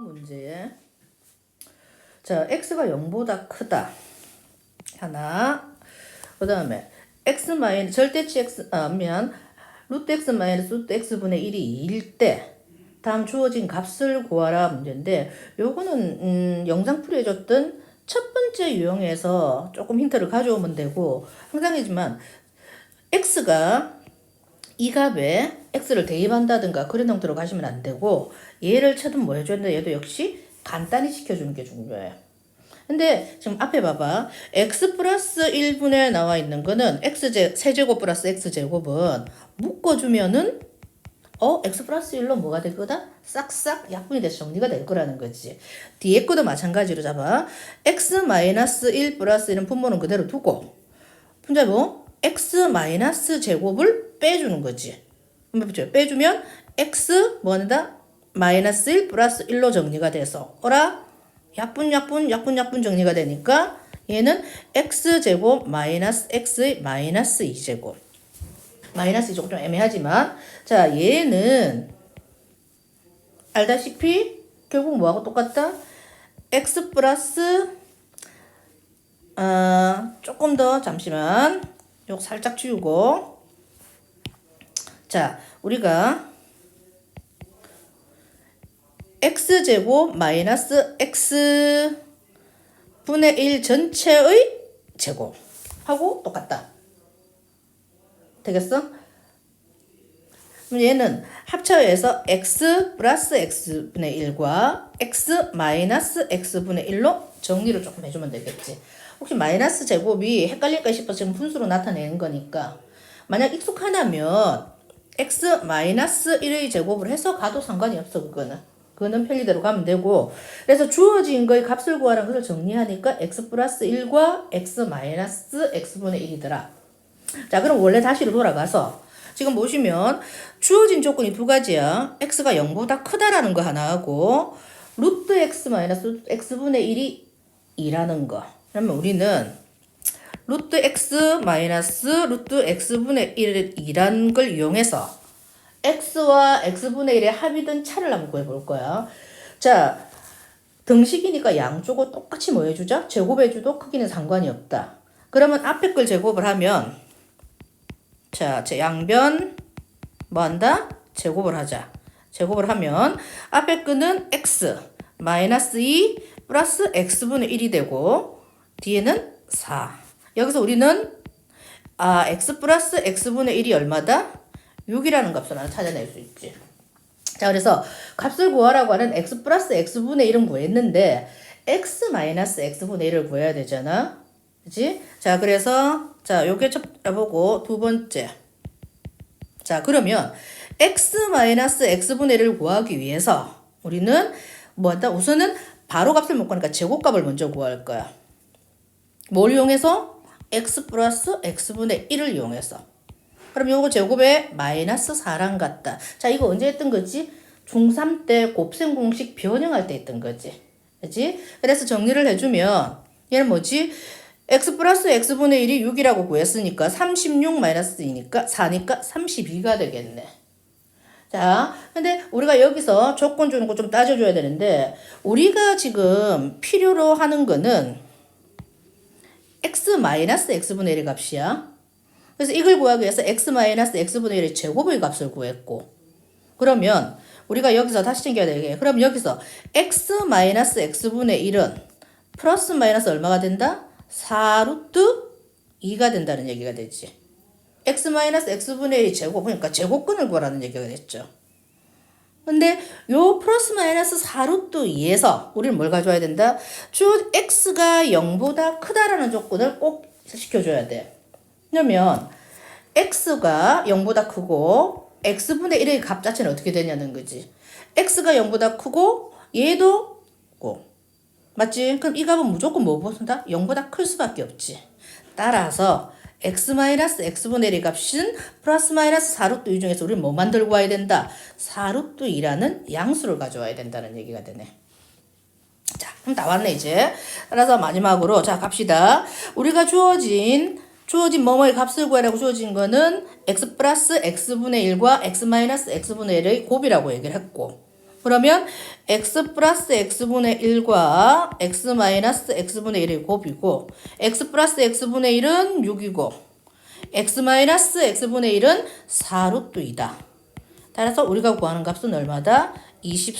문제. 자, x가 0보다 크다. 하나. 그 다음에 x 마이너스 절대치 x 아, 미안. 루트 x 마이너스 루트 x분의 1이 2일 때 다음 주어진 값을 구하라 문제인데 요거는 음, 영상 풀이 해줬던 첫 번째 유형에서 조금 힌트를 가져오면 되고 항상이지만 x가 이 값에 x를 대입한다든가 그런 형태로 가시면 안 되고 얘를 쳐든 뭐 해줬는데 얘도 역시 간단히 시켜주는 게 중요해요. 근데 지금 앞에 봐봐. x 플러스 1분에 나와 있는 거는 x제, 세제곱 플러스 x제곱은 묶어주면은 어? x 플러스 1로 뭐가 될 거다? 싹싹 약분이 돼서 정리가 될 거라는 거지. 뒤에 거도 마찬가지로 잡아. x 마이너스 1 플러스 1은 분모는 그대로 두고 분자 뭐? x 마이너스 제곱을 빼주는 거지. 빼주면 x 뭐한다? 마이너스 1 플러스 1로 정리가 돼서 어라? 약분 약분 약분 약분 정리가 되니까 얘는 x 제곱 마이너스 x의 마이너스 2제곱 마이너스 2제곱 좀 애매하지만 자 얘는 알다시피 결국 뭐하고 똑같다? x 플러스 아 조금 더 잠시만 요 살짝 지우고 자 우리가 x제곱 마이너스 x 분의 1 전체의 제곱하고 똑같다. 되겠어? 얘는 합쳐해서 x 플러스 x분의 1과 x 마이너스 x분의 1로 정리를 조금 해주면 되겠지. 혹시 마이너스 제곱이 헷갈릴까 싶어서 지금 분수로 나타내는 거니까 만약 익숙하다면 x 마이너스 1의 제곱을 해서 가도 상관이 없어 그거는. 그거는 편리대로 가면 되고 그래서 주어진 거의 값을 구하라는 것을 정리하니까 x 플러스 1과 x 마이너스 x분의 1이더라. 자 그럼 원래 다시로 돌아가서 지금 보시면 주어진 조건이 두 가지야. x가 0보다 크다라는 거 하나 하고 루트 x 마이너스 x분의 1이 2라는 거. 그러면 우리는 루트 x 마이너스 루트 x분의 1을 2라는 걸 이용해서 x와 x분의 1의 합이든 차를 한번 구해볼 거야. 자, 등식이니까 양쪽을 똑같이 뭐 해주자? 제곱해줘도 크기는 상관이 없다. 그러면 앞에 걸 제곱을 하면 자, 제 양변 뭐 한다? 제곱을 하자. 제곱을 하면 앞에 거는 x 마이너스 2 플러스 x분의 1이 되고 뒤에는 4. 여기서 우리는 아, x 플러스 x분의 1이 얼마다? 6이라는 값을 하나 찾아낼 수 있지. 자, 그래서 값을 구하라고 하는 x 플러스 x분의 1은 구했는데 x 마이너스 x분의 1을 구해야 되잖아. 그지? 자, 그래서 자, 요게 첫 보고 두 번째. 자, 그러면 x 마이너스 x분의 1을 구하기 위해서 우리는 뭐한다? 우선은 바로 값을 못 구하니까 제곱값을 먼저 구할 거야. 뭘 이용해서? X 플러스 x분의 1을 이용해서. 그럼 요거 제곱에 마이너스 4랑 같다. 자, 이거 언제 했던 거지? 중3 때 곱셈 공식 변형할 때 했던 거지. 그지? 그래서 정리를 해주면 얘는 뭐지? x 플러스 x분의 1이 6이라고 구했으니까 36 마이너스 2니까 4니까 32가 되겠네. 자, 근데 우리가 여기서 조건 주는 거 좀 따져줘야 되는데 우리가 지금 필요로 하는 거는 x 마이너스 x분의 1의 값이야. 그래서 이걸 구하기 위해서 x 마이너스 x분의 1의 제곱의 값을 구했고 그러면 우리가 여기서 다시 챙겨야 되게 그럼 여기서 x 마이너스 x분의 1은 플러스 마이너스 얼마가 된다? 4루트 2가 된다는 얘기가 되지. x 마이너스 x분의 1이 제곱 그러니까 제곱근을 구하라는 얘기가 됐죠. 근데 요 플러스 마이너스 4루트 2에서 우리는 뭘 가져와야 된다? 주 x가 0보다 크다라는 조건을 꼭 시켜줘야 돼. 왜냐면 x가 0보다 크고 x분의 1의 값 자체는 어떻게 되냐는 거지. x가 0보다 크고 얘도 고 맞지? 그럼 이 값은 무조건 뭐 보다 0보다 클 수밖에 없지. 따라서 x 마이너스 x분의 1의 값은 플러스 마이너스 4루트 2 중에서 우리는 뭐 만들고 와야 된다? 4루트 2라는 양수를 가져와야 된다는 얘기가 되네. 자, 그럼 다 왔네 이제. 따라서 마지막으로 자 갑시다. 우리가 주어진 주어진 뭐뭐의 값을 구하라고 주어진 거는 x 플러스 x분의 1과 x 마이너스 x분의 1의 곱이라고 얘기를 했고 그러면 x 플러스 x분의 1과 x 마이너스 x분의 1의 곱이고 x 플러스 x분의 1은 6이고 x 마이너스 x분의 1은 4루트이다. 따라서 우리가 구하는 값은 얼마다? 24